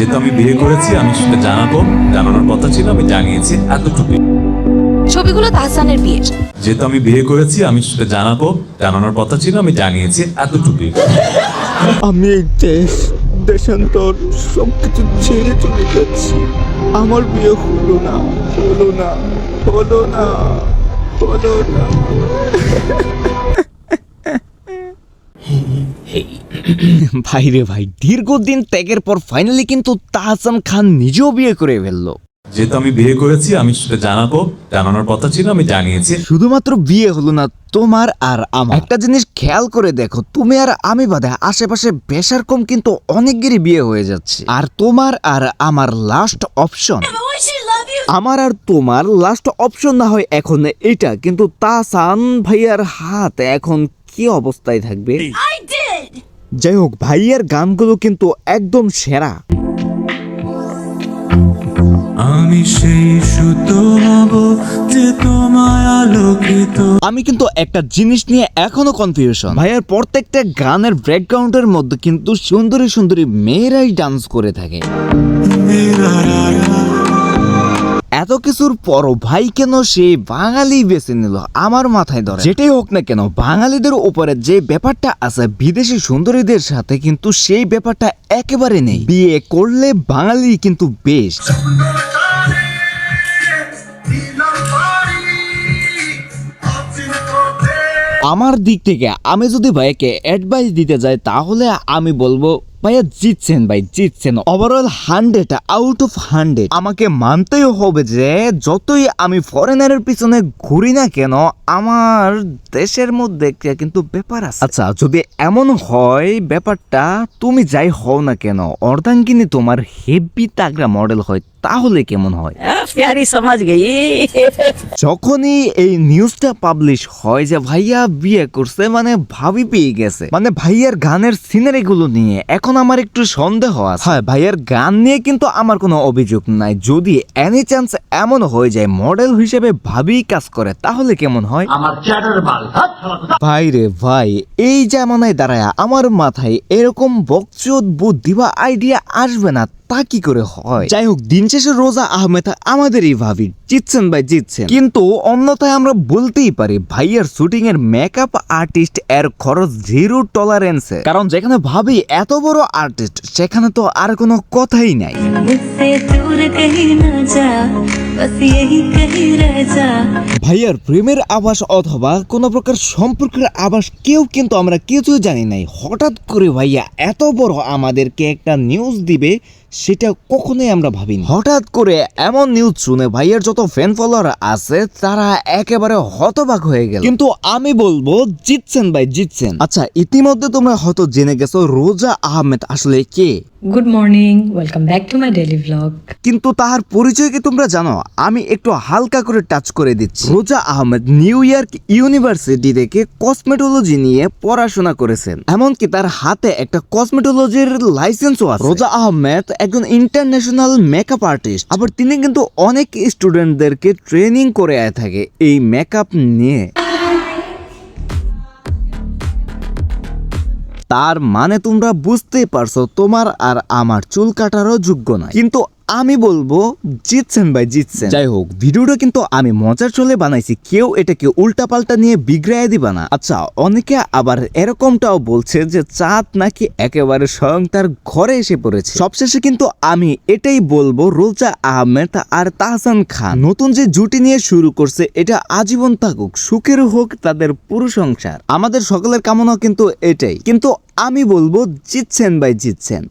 যেহেতু আমি বিয়ে করেছি আমি সেটা জানাব। জানানোর কথা ছিল আমি জানিয়েছি এতটুকুই। ছবিগুলো তাহসানের বিয়ের। যেহেতু আমি বিয়ে করেছি আমি সেটা জানাব জানানোর কথা ছিল আমি জানিয়েছি এতটুকুই। আমি এই দেশ দেশান্তর সবকিছু ছেড়ে চলে যাচ্ছি আমার বিয়ে হলো না হলো না হলো না হলো না। ভাই রে ভাই দীর্ঘদিন ত্যাগের পর ফাইনালি কিন্তু তাহসান খান নিজেও বিয়ে করে ফেলল। যেহেতু আমি বিয়ে করেছি আমি সেটা জানাব। জানানোর কথা ছিল আমি জানিয়েছি। শুধুমাত্র বিয়ে হলো না তোমার আর আমার। একটা জিনিস খেয়াল করে দেখো তুমি আর আমি বাদে আশেপাশে বেশার কম কিন্তু অনেকেরই বিয়ে হয়ে যাচ্ছে। আর তোমার আর আমার লাস্ট অপশন আমার আর তোমার লাস্ট অপশন না হয় এখন এটা কিন্তু তাসান ভাইয়ার হাত এখন কি অবস্থায় থাকবে? যাই হোক ভাইয়ার গানগুলো কিন্তু একদম সেরা। আমি সেই সুতো হব যে তোমায় আলোকিত। আমি কিন্তু একটা জিনিস নিয়ে এখনও কনফিউশন ভাইয়ার প্রত্যেকটা গানের ব্যাকগ্রাউন্ডের মধ্যে কিন্তু সুন্দরী সুন্দরী মেয়েরাই ডান্স করে থাকে। এত কিছুর পরও ভাই কেন সে বাঙালি বেছে নিল? আমার মাথায় ধরে। যেটাই হোক না কেন বাঙালিদের উপরে যে ব্যাপারটা আছে বিদেশি সুন্দরীদের সাথে কিন্তু সেই ব্যাপারটা একেবারে নেই। বিয়ে করলে বাঙালি কিন্তু বেশ আমার দিক থেকে আমি যদি ভাইকে অ্যাডভাইস দিতে যাই তাহলে আমি বলব ভাইয়া জিতছেন ভাই, জিতছেন। Overall hundred out of hundred আমাকে মানতেই হবে যে, যতই আমি ফরেনারের পিছনে ঘুরি না কেন, আমার দেশের মধ্যে কিন্তু ব্যাপার আছে। আচ্ছা যদি এমন হয় ব্যাপারটা, তুমি যাই হও না কেন, অর্ধাঙ্গিনী তোমার হেভি তাগড়া মডেল হয় তাহলে কেমন হয়? সমাজ যখনই এই নিউজটা পাবলিশ হয় যে ভাইয়া বিয়ে করছে মানে ভাবি পেয়ে গেছে। মানে ভাইয়ার গানের সিনারি গুলো নিয়ে এখন আমার একটু সন্দেহ আছে। হ্যাঁ ভাইয়ার গান নিয়ে কিন্তু আমার কোনো অভিযোগ নাই। যদি এনি চান্স এমন হয়ে যায় মডেল হিসেবে ভাবি কাজ করে তাহলে কেমন হয়? আমার ভাই রে ভাই এই জামানায় দাঁড়ায় আমার মাথায় এরকম বক্সত বুদ্ধি বা আইডিয়া আসবে না। তা কি করে হয়। যাই হোক দিন শেষে রোজা আহমেদ আমাদেরই ভাবি জিতছেন ভাই জিতছেন। কিন্তু অন্যথায় আমরা বলতেই পারি ভাইয়ার শুটিং এর মেকআপ আর্টিস্ট এর খরচ জিরো টলারেন্স কারণ যেখানে ভাবি এত বড় আর্টিস্ট সেখানে তো আর কোনো কথাই নাই। ভাইয়ার প্রেমের আবাস অথবা কোন প্রকার সম্পর্কের আবাস কেউ কিন্তু আমরা কিছু জানি নাই। হঠাৎ করে ভাইয়া এত বড় আমাদেরকে একটা নিউজ দিবে সেটা কখনোই আমরা ভাবিনি। হঠাৎ করে এমন নিউজ শুনে ভাইয়ার যত ফ্যান ফলোয়ার আছে তারা একেবারে হতবাক হয়ে গেল। কিন্তু আমি বলব জিতছেন ভাই জিতছেন। আচ্ছা ইতিমধ্যে তোমরা হয়তো জেনে গেছো রোজা আহমেদ আসলে কে? Good morning welcome back to my daily blog কিন্তু তাহার পরিচয় কি তোমরা জানো? আমি একটু হালকা করে টাচ করে দিচ্ছি। Roza Ahmed New York University থেকে কসমেটোলজি নিয়ে পড়াশোনা করেছেন। এমনকি তার হাতে একটা কসমেটোলজির লাইসেন্সও আছে। রোজা আহমেদ একজন ইন্টারন্যাশনাল মেকআপ আর্টিস্ট আবার তিনি কিন্তু অনেক স্টুডেন্টদেরকে ট্রেনিং করে আয় থাকে এই মেকআপ নিয়ে। তার মানে তোমরা বুঝতেই পারছ, তোমার আর আমার চুল কাটারও যোগ্য নয়। কিন্তু আমি বলব জিতছেন ভাই জিতছেন। যাই হোক ভিডিওটা কিন্তু আমি মজার চলে বানাইছি কেউ এটাকে উল্টা পাল্টা নিয়ে বিগড়াই দিবা না। আচ্ছা অনেকে আবার এরকমটাও বলছে যে চাঁদ নাকি একেবারে স্বয়ং তার ঘরে এসে পড়েছে। সবশেষে কিন্তু আমি এটাই বলব রোজা আহমেদ আর তাহসান খান। নতুন যে জুটি নিয়ে শুরু করছে এটা আজীবন থাকুক সুখের হোক তাদের পুরো সংসার। আমাদের সকলের কামনা কিন্তু এটাই। কিন্তু আমি বলব জিতছেন ভাই জিতছেন।